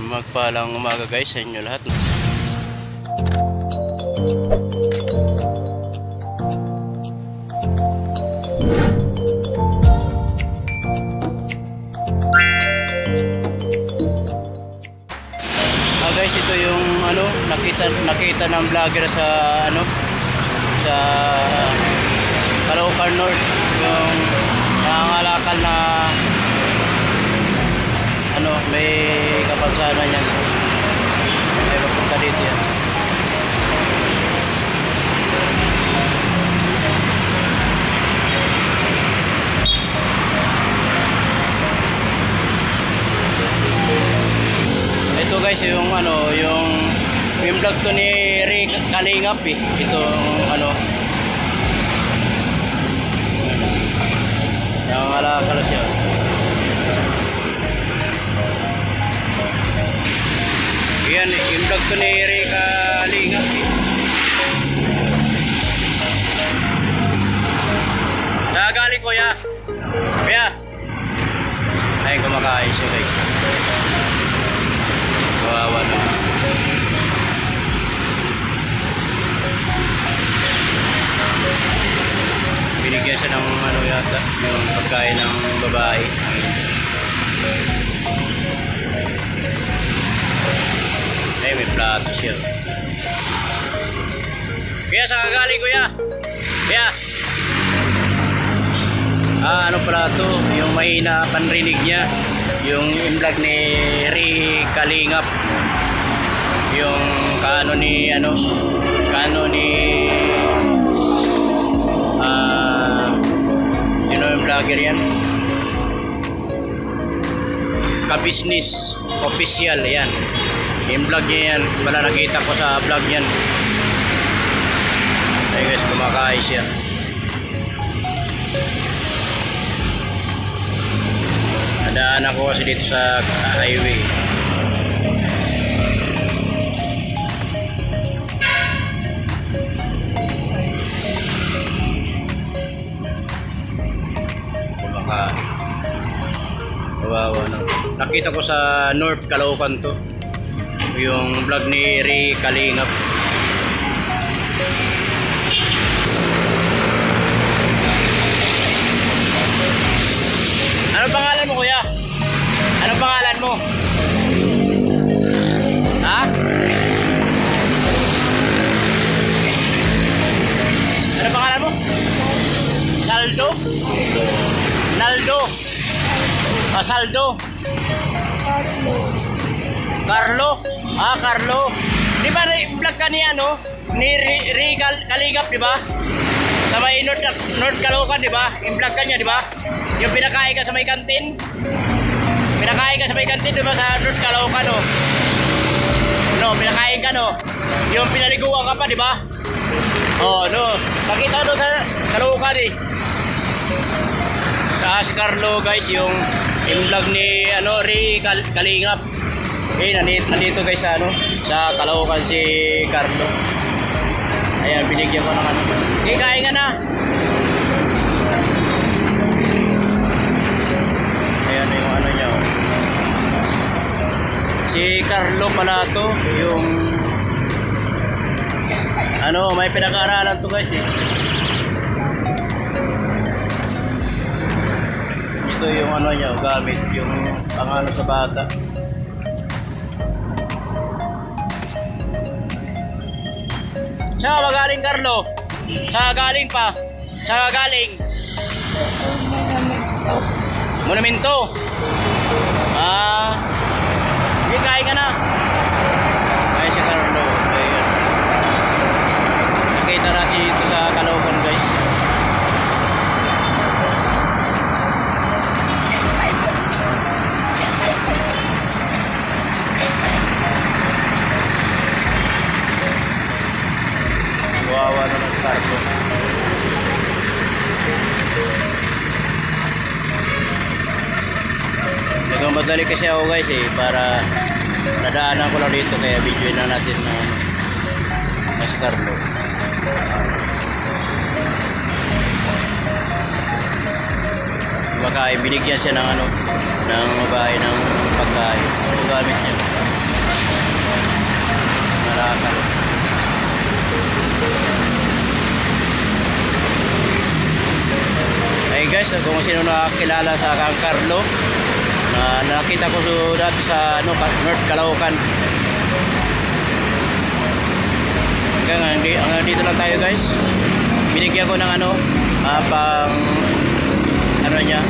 Magpalang umaga guys sa inyo lahat. Ah guys, ito yung ano, nakita nakita ng vlogger sa ano sa Caloocan North yung nangangalakal na ano, may kapansanan yan. May papunta dito yan. Ito guys, yung ano, yung yung vlog to ni Rick Kalingap eh. Ito ano. Nangangalakal siya. Yan, ko ni Rika Lingap. Nakagaling ko ya. Kaya. Ay, kumakain siya guys. Kawawa na. Binigyan siya ng ano yata, yung pagkain ng babae. Ay, may plato siya. Kaya sa kagaling kuya. Kaya. Ah, ano pala to? Yung mahina panrinig niya. Yung in-vlog ni Ri Kalingap. Yung kaano ni ano? Kaano ni ah you know yung vlogger yan? Ka-business official yan. Yung vlog niya yan, wala nakita ko sa vlog yan. Ay guys, kumakain siya. Nadaan ako kasi dito sa highway. Kumakain. Kawawa na. Nakita ko sa North Caloocan to yung vlog ni Ri Kalingap. Ano pangalan mo kuya? Ano pangalan mo? Ha? Ano pangalan mo? Saldo? Naldo? Ah, Saldo? Carlo? Ah, Carlo. Di ba vlog ka ni ano? Ni Kal- Kaligap, di ba? Sa may North, North Caloocan, di ba? Yung vlog ka niya, di ba? Yung pinakain ka sa may kantin. Pinakain ka sa may kantin, di ba? Sa North Caloocan, no? No, pinakain ka, no? Yung pinaliguan ka pa, di ba? Oh, no. Pakita doon sa Caloocan, eh. Ah, si Carlo, guys, yung, yung vlog ni, ano, Ri Kal Kalingap. Eh, nandito, nandito guys ano, sa Caloocan si Carlo. Ayan, binigyan ko ng ano. Okay, kain ka na. Ayan yung ano niya. oh. Si Carlo pala to, yung ano, may pinag-aaralan to guys eh. Ito yung ano niya, gamit, yung pang ano sa bata. Saan ka ba galing, Carlo? Saan galing pa? Saan galing? Monumento. Nagmamadali kasi ako guys eh para nadaanan ko lang dito kaya video na natin na na si Carlo. Kumakain, binigyan siya ng ano, ng babae ng pagkain. Ito gamit niya. baka. Ay guys, kung sino nakakilala sa Kang Carlo, na nakita ko so dati sa ano, North Caloocan. Hanggang hanggang dito lang tayo guys. Binigyan ko ng ano, ah, pang ano niya,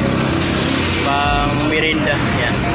pang merinda. Yan.